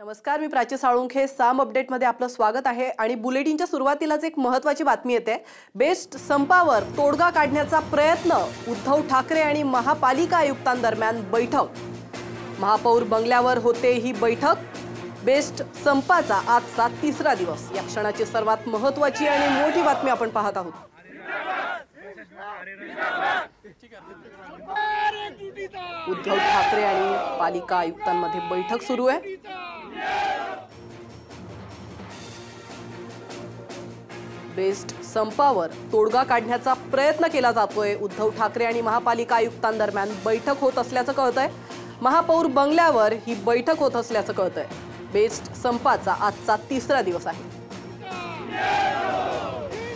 नमस्कार मी प्राची साळुंखे. साम अपडेटमध्ये आपलं स्वागत आहे आणि बुलेटिनच्या सुरुवातीलाच एक महत्वाची बातमी येते. बेस्ट संपावर तोडगा काढण्याचा प्रयत्न उद्धव ठाकरे आणि महापालिका आयुक्तांदरम्यान बैठक. महापौर बंगल्यावर होते ही बैठक. बेस्ट संपाचा आजचा तिसरा दिवस. या क्षणाची सर्वात महत्वाची आणि मोठी बातमी आपण पाहत आहोत. उद्धव ठाकरे आणि पालिका आयुक्तांमध्ये बैठक सुरू आहे. बेस्ट संपावर तोडगा काढण्याचा प्रयत्न केला जातोय. उद्धव ठाकरे आणि महापालिका आयुक्तांदरम्यान बैठक होत असल्याचं कळतंय. महापौर बंगल्यावर ही बैठक होत असल्याचं कळतंय. बेस्ट संपाचा आजचा तिसरा दिवस आहे.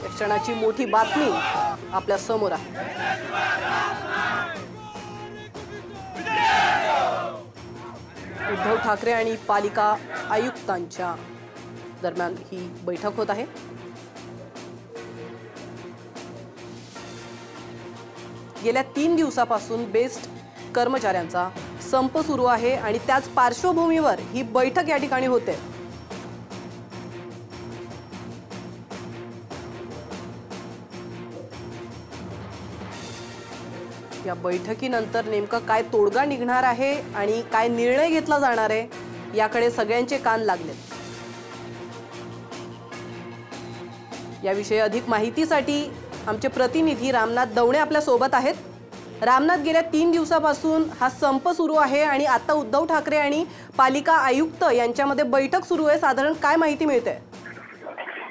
क्षणाची मोठी बातमी आपल्यासमोर आहे. उद्धव ठाकरे आणि पालिका आयुक्तांच्या दरम्यान ही बैठक होत आहे. गेल्या तीन दिवसापासून बेस्ट कर्मचाऱ्यांचा संप सुरू आहे आणि त्याच पार्श्वभूमीवर ही बैठक या ठिकाणी होते. या बैठकीनंतर नेमकं काय तोडगा निघणार आहे आणि काय निर्णय घेतला जाणार आहे याकडे सगळ्यांचे कान लागलेत याविषयी अधिक माहितीसाठी आमचे प्रतिनिधी रामनाथ दवणे आपल्यासोबत आहेत. रामनाथ गेल्या तीन दिवसापासून हा संप सुरू आहे आणि आता उद्धव ठाकरे आणि पालिका आयुक्त यांच्यामध्ये बैठक सुरू आहे. साधारण काय माहिती मिळते?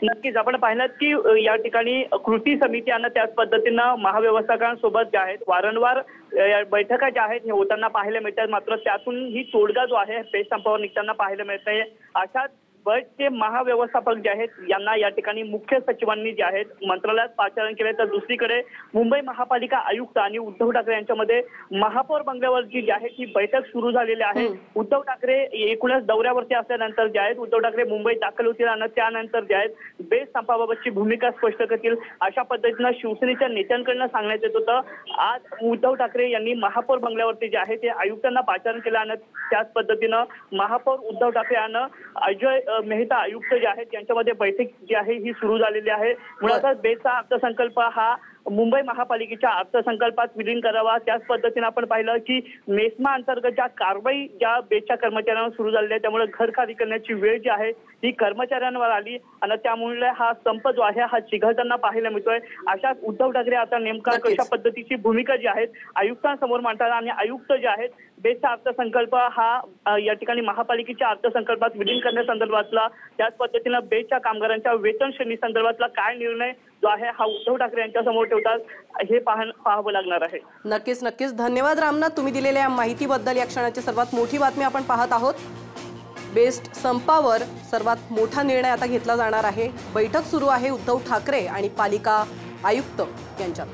नक्कीच. आपण पाहिलं की या ठिकाणी कृती समिती आणि त्याच पद्धतीनं महाव्यवस्थापकांसोबत ज्या आहेत वारंवार या बैठका ज्या आहेत हे होताना पाहायला मिळतात. मात्र त्यातून ही तोडगा जो आहे पेश संपावर निघताना पाहायला मिळत आहे अशाच बसचे महाव्यवस्थापक जे आहेत यांना या ठिकाणी मुख्य सचिवांनी जे आहेत मंत्रालयात पाचारण केले. तर दुसरीकडे मुंबई महापालिका आयुक्त आणि उद्धव ठाकरे यांच्यामध्ये महापौर बंगल्यावरची जी आहे ती बैठक सुरू झालेली आहे. उद्धव ठाकरे एकूणच दौऱ्यावरती असल्यानंतर जे आहेत उद्धव ठाकरे मुंबईत दाखल होतील आणि त्यानंतर जे आहेत बेस संपाबाबतची भूमिका स्पष्ट करतील. अशा पद्धतीनं शिवसेनेच्या नेत्यांकडनं सांगण्यात येत होतं आज उद्धव ठाकरे यांनी महापौर बंगल्यावरती जे आहे ते आयुक्तांना पाचारण केलं आणि त्याच पद्धतीनं महापौर उद्धव ठाकरे यानं अजय मेहता आयुक्त जे आहेत यांच्यामध्ये बैठक जी आहे ही सुरू झालेली आहे. मुळातच बेसचा अर्थसंकल्प हा मुंबई महापालिकेच्या अर्थसंकल्पात विलीन करावा. त्याच पद्धतीने आपण पाहिलं की मेस्मा अंतर्गत ज्या कारवाई ज्या बेसच्या कर्मचाऱ्यांवर सुरू झालेली आहे त्यामुळे घर खाली करण्याची वेळ जी आहे ही कर्मचाऱ्यांवर आली. आणि त्यामुळे हा संप जो आहे हा चिघळताना पाहायला मिळतोय. अशाच उद्धव ठाकरे आता नेमका. कशा पद्धतीची भूमिका जी आहेत आयुक्तांसमोर मांडतात आणि आयुक्त जे आहेत बेसचा अर्थसंकल्प हा या ठिकाणी महापालिकेच्या अर्थसंकल्पात विलीन करण्यासंदर्भातला त्याच पद्धतीनं बेसच्या कामगारांच्या वेतन श्रेणी संदर्भातला काय निर्णय जो आहे हा उद्धव ठाकरे यांच्या समोर ठेवतात. हे पाहण पाहावं लागणार आहे. नक्कीच नक्कीच. धन्यवाद रामनाथ. तुम्ही दिलेल्या या माहितीबद्दल या क्षणाची सर्वात मोठी बातमी आपण पाहत आहोत. बेस्ट संपावर सर्वात मोठा निर्णय आता घेतला जाणार आहे. बैठक सुरू आहे उद्धव ठाकरे आणि पालिका आयुक्त यांच्यात.